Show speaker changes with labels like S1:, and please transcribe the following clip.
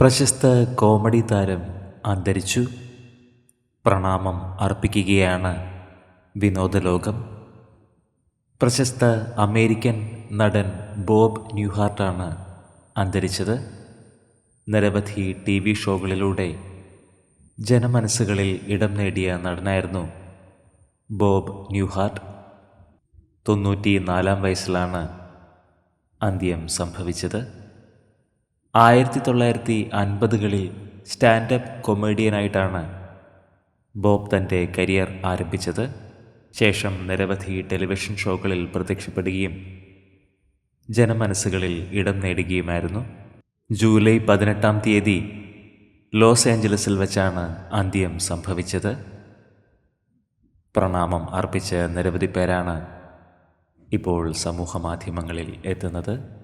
S1: പ്രശസ്ത കോമഡി താരം അന്തരിച്ചു. പ്രണാമം അർപ്പിക്കുകയാണ് വിനോദലോകം പ്രശസ്ത അമേരിക്കൻ നടൻ ബോബ് ന്യൂഹാർട്ടാണ് അന്തരിച്ചത്. നിരവധി ടി വി ഷോകളിലൂടെ ജനമനസ്സുകളിൽ ഇടം നേടിയ നടനായിരുന്നു ബോബ് ന്യൂഹാർട്ട്. തൊണ്ണൂറ്റി നാലാം വയസ്സിലാണ് അന്ത്യം സംഭവിച്ചത്. ആയിരത്തി തൊള്ളായിരത്തി അൻപതുകളിൽ സ്റ്റാൻഡപ്പ് കൊമേഡിയനായിട്ടാണ് ബോബ് തന്റെ കരിയർ ആരംഭിച്ചത്. ശേഷം നിരവധി ടെലിവിഷൻ ഷോകളിൽ പ്രത്യക്ഷപ്പെടുകയും ജനമനസ്സുകളിൽ ഇടം നേടുകയുമായിരുന്നു. ജൂലൈ പതിനെട്ടാം തീയതി ലോസ് ഏഞ്ചലസിൽ വെച്ചാണ് അന്ത്യം സംഭവിച്ചത്. പ്രണാമം അർപ്പിച്ച നിരവധി പേരാണ് ഇപ്പോൾ സമൂഹ മാധ്യമങ്ങളിൽ എത്തുന്നത്.